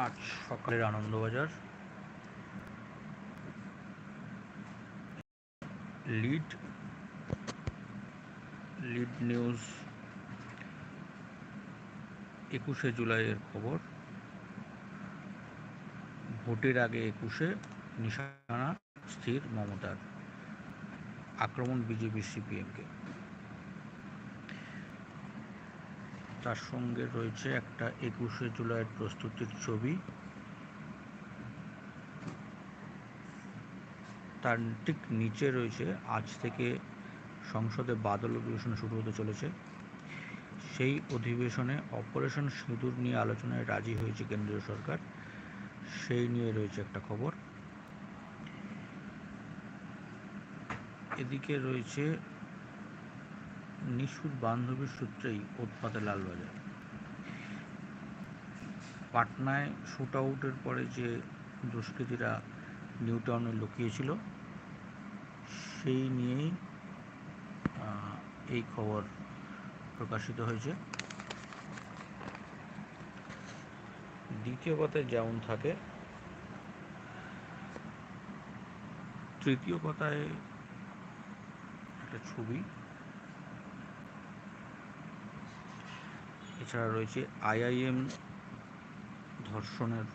আজ সকালের Anandabazar. Lead lead news একুশে জুলাইয়ের খবর। ভোটের আগে একুশে নিশানা, স্থির মমতার। আক্রমণ বিজেপি সিপিএমকে। তার সঙ্গে রয়েছে একটা একুশে জুলাইয়ের প্রস্তুতির ছবি। তার ঠিক নিচে রয়েছে, আজ থেকে সংসদে বাদল অধিবেশন শুরু হতে চলেছে। সেই অধিবেশনে অপারেশন সিঁদুর নিয়ে আলোচনায় রাজি হয়েছে কেন্দ্রীয় সরকার। সেই নিয়ে রয়েছে একটা খবর। এদিকে রয়েছে নিশুর বান্ধবীর সূত্রেই উৎপাতে লালবাজার। পাটনায় শুট আউটের পরে যে দুষ্কৃতীরা নিউ টাউনে লুকিয়েছিল, সেই নিয়েই এই খবর প্রকাশিত হয়েছে। দ্বিতীয় পাতায় যেমন থাকে, তৃতীয় কথায় একটা ছবি এছাড়া রয়েছে আইআইএম ধর্ষণের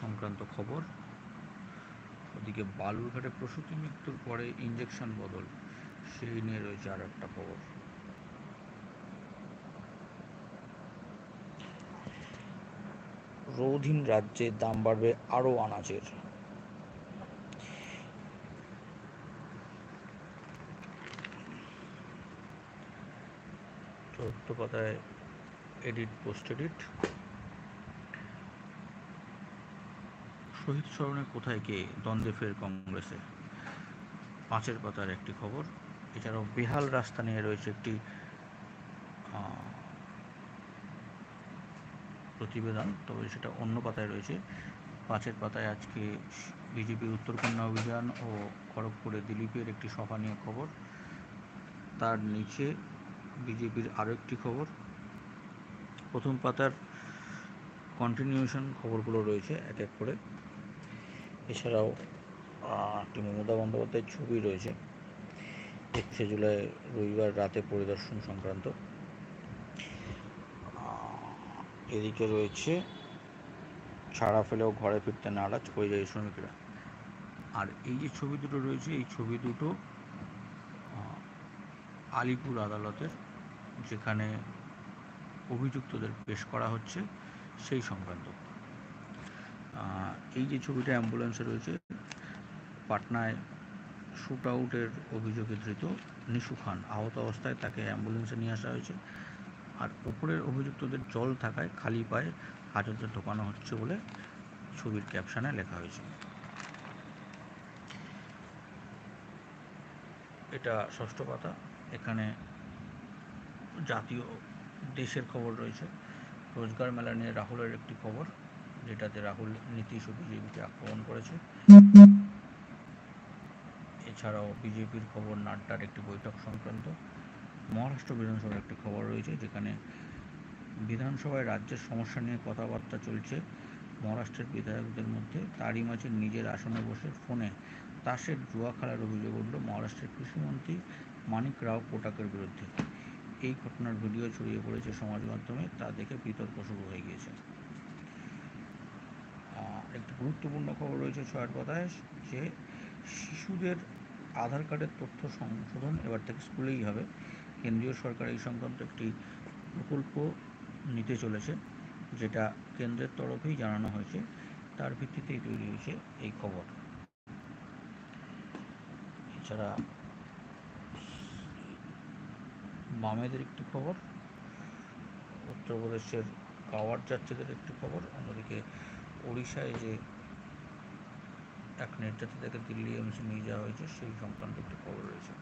সংক্রান্ত খবর। ওদিকে বালুরঘাটে প্রসূতি মৃত্যুর পরে ইঞ্জেকশন বদল, সেই নিয়ে রয়েছে আর একটা খবর। রৌধীন রাজ্যে দাম বাড়বে আরও আনাজের চতুর্থ পাতায় এডিট পোস্ট এডিট শহীদ স্মরণে কোথায় কে দ্বন্দ্বে ফের কংগ্রেসে? পাঁচের পাতার একটি খবর। এছাড়াও বেহাল রাস্তা নিয়ে রয়েছে একটি প্রতিবেদন। তবে সেটা অন্য পাতায় রয়েছে। পাঁচের পাতায় আজকে বিজেপি উত্তরকন্যা অভিযান ও খড়গপুরে দিলীপের একটি সভা নিয়ে খবর। তার নিচে বিজেপির আরও একটি খবর। প্রথম পাতার কন্টিনিউশন খবরগুলো রয়েছে, এক এক করে। এছাড়াও একটি মমতা বন্দ্যোপাধ্যায়ের ছবি রয়েছে একুশে জুলাই রবিবার রাতে পরিদর্শন সংক্রান্ত। এদিকে রয়েছে, ছাড়া ফেলেও ঘরে ফিরতে নারাজ পরিযায়ী শ্রমিকরা। আর এই যে ছবি দুটো রয়েছে, এই ছবি দুটো আলিপুর আদালতের, যেখানে অভিযুক্তদের পেশ করা হচ্ছে সেই সংক্রান্ত এই যে ছবিটা অ্যাম্বুলেন্সে রয়েছে, পাটনায় শুট আউটের অভিযোগে ধৃত নিশু খান। আহত অবস্থায় তাকে অ্যাম্বুলেন্সে নিয়ে আসা হয়েছে। আর উপরের অভিযুক্তদের জল থাকায় খালি পায়ে হাজতে ঢোকানো হচ্ছে বলে ছবির ক্যাপশানে লেখা হয়েছে। এটা ষষ্ঠ পাতা। এখানে জাতীয় দেশের খবর রয়েছে। রোজগার মেলা নিয়ে রাহুলের একটি খবর, যেটাতে রাহুল নীতিশ ও বিজেপিকে আক্রমণ করেছে। এছাড়াও বিজেপির খবর নাড্ডার একটি বৈঠক সংক্রান্ত। মহারাষ্ট্র বিধানসভার একটি খবর রয়েছে, যেখানে বিধানসভায় রাজ্যের সমস্যা নিয়ে কথাবার্তা চলছে। মহারাষ্ট্রের বিধায়কদের মধ্যে তারই মাঝে নিজের আসনে বসে ফোনে তাসের জুয়া খেলার অভিযোগ উঠল মহারাষ্ট্রের কৃষিমন্ত্রী মানিক রাও কোটাকের বিরুদ্ধে। এই ঘটনার ভিডিও ছড়িয়ে পড়েছে সমাজ মাধ্যমে, তা দেখে বিতর্ক শুরু হয়ে গিয়েছে। একটি গুরুত্বপূর্ণ খবর রয়েছে ছয়ের পাতায় যে শিশুদের আধার কার্ডের তথ্য সংশোধন এবার থেকে স্কুলেই হবে। কেন্দ্রীয় সরকার এই সংক্রান্ত একটি প্রকল্প নিতে চলেছে, যেটা কেন্দ্রের তরফেই জানানো হয়েছে। তার ভিত্তিতেই তৈরি হয়েছে এই খবর। এছাড়া বামেদের একটি খবর, উত্তরপ্রদেশের কাওয়ার যাত্রীদের একটি খবর, অন্যদিকে ওড়িশায় যে এক নির্যাতিতাকে দিল্লি এমসে নিয়ে যাওয়া হয়েছে, সেই সংক্রান্ত একটি খবর রয়েছে।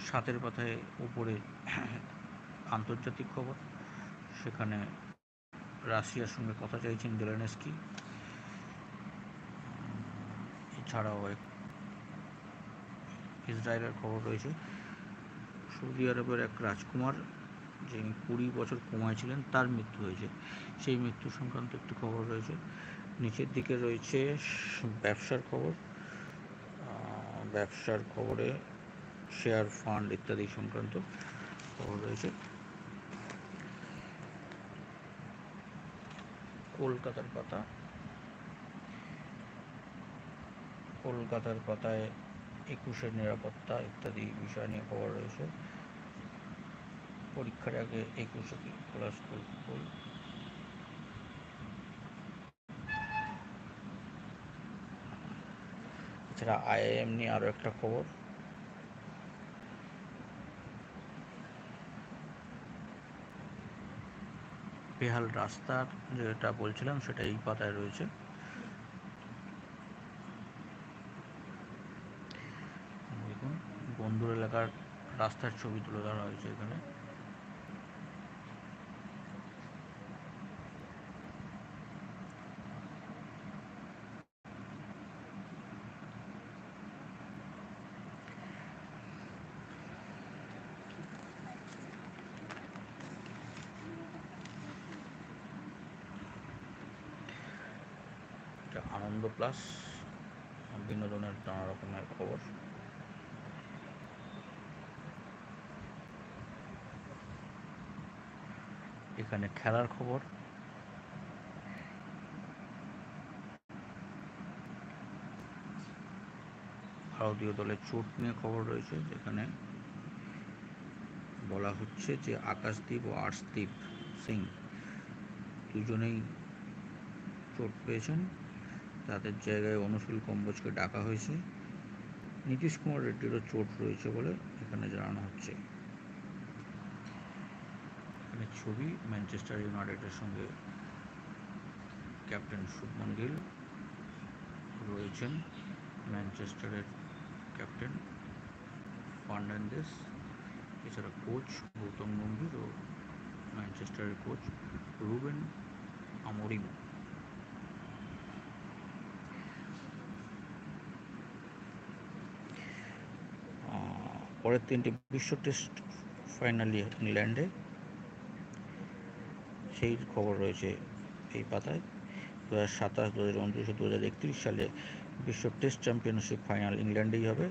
সাতের পাতায় উপরে আন্তর্জাতিক খবর, সেখানে রাশিয়ার সঙ্গে কথা চাইছেন জেলেনস্কি। এছাড়াও ইসরায়েলের খবর রয়েছে সৌদি আরবের এক রাজকুমার, যিনি কুড়ি বছর কোমায় ছিলেন, তার মৃত্যু হয়েছে। সেই মৃত্যু সংক্রান্ত একটি খবর রয়েছে। নিচের দিকে রয়েছে ব্যবসার খবর। ব্যবসার খবরে শেয়ার ফান্ড ইত্যাদি সংক্রান্ত খবর রয়েছে। কলকাতার পাতা। কলকাতার পাতায় একুশের নিরাপত্তা ইত্যাদি বিষয় নিয়ে খবর রয়েছে। পরীক্ষার আগে একুশে কি খোলা স্কুল ফুল এছাড়া আইআইএম নিয়ে আরও একটা খবর। বেহাল রাস্তার যেটা বলছিলাম সেটা এই পাতায় রয়েছে। বন্ধুর এলাকার রাস্তার ছবি তুলে ধরা হয়েছে এখানে। আনন্দ প্লাস বিনোদনের নানা রকমের খবর। এখানে খেলার খবর। ভারতীয় দলের চোট নিয়ে খবর রয়েছে, যেখানে বলা হচ্ছে যে আকাশদীপ ও আর্শদীপ সিং দুজনেই চোট পেয়েছেন। তাদের জায়গায় অনুশীল কম্বোজকে ডাকা হয়েছে। নীতিশ কুমার রেড্ডিরও চোট রয়েছে বলে এখানে জানানো হচ্ছে। ছবি ম্যানচেস্টার ইউনাইটেডের সঙ্গে ক্যাপ্টেন শুভমন গিল রয়েছেন ম্যানচেস্টারের ক্যাপ্টেন ফার্নান্ডেস এছাড়া কোচ গৌতম গম্ভীর ও ম্যানচেস্টারের কোচ রুবেন আমরিম পরের তিনটি বিশ্ব টেস্ট ফাইনালি ইংল্যান্ডে সেই খবর রয়েছে এই পাতায়। দু হাজার সাতাশ, দু হাজার উনত্রিশ দু হাজার একত্রিশ সালে বিশ্ব টেস্ট চ্যাম্পিয়নশিপ ফাইনাল ইংল্যান্ডেই হবে।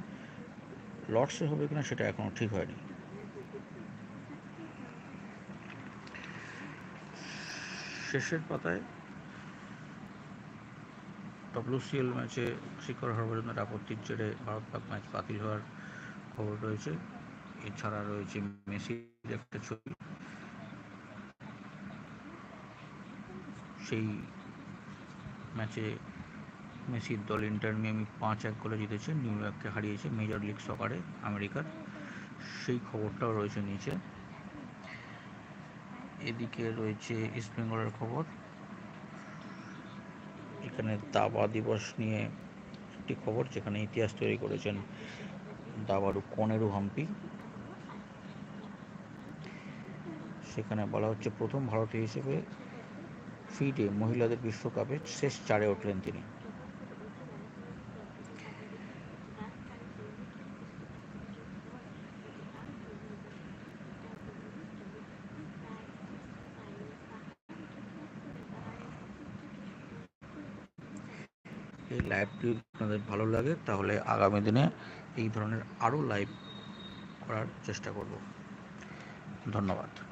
লর্ডসে হবে কিনা সেটা এখনও ঠিক হয়নি। শেষের পাতায় ডব্লিউসিএল ম্যাচে শিখর হরভজনের আপত্তির জেরে ভারত পাক ম্যাচ বাতিল হওয়ার খবর রয়েছে। এছাড়া রয়েছে মেসির একটা ছবি। সেই ম্যাচে মেসির দল ইন্টার মিয়ামি পাঁচ এক গোলে জিতেছে, নিউ ইয়র্ককে হারিয়েছে মেজর লিগ সকারে আমেরিকার। সেই খবরটাও রয়েছে নিচে। এদিকে রয়েছে ইস্ট বেঙ্গলের খবর। এখানে দাবা দিবস নিয়ে একটি খবর যেখানে ইতিহাস তৈরি করেছেন দাবারু কনেরু হাম্পি। সেখানে বলা হচ্ছে, প্রথম ভারতীয় হিসেবে ফিডে মহিলাদের বিশ্বকাপে শেষ চারে উঠলেন তিনি। এই লাইভটি আপনাদের ভালো লাগে, তাহলে আগামী দিনে এই ধরনের আরও লাইভ করার চেষ্টা করব। ধন্যবাদ।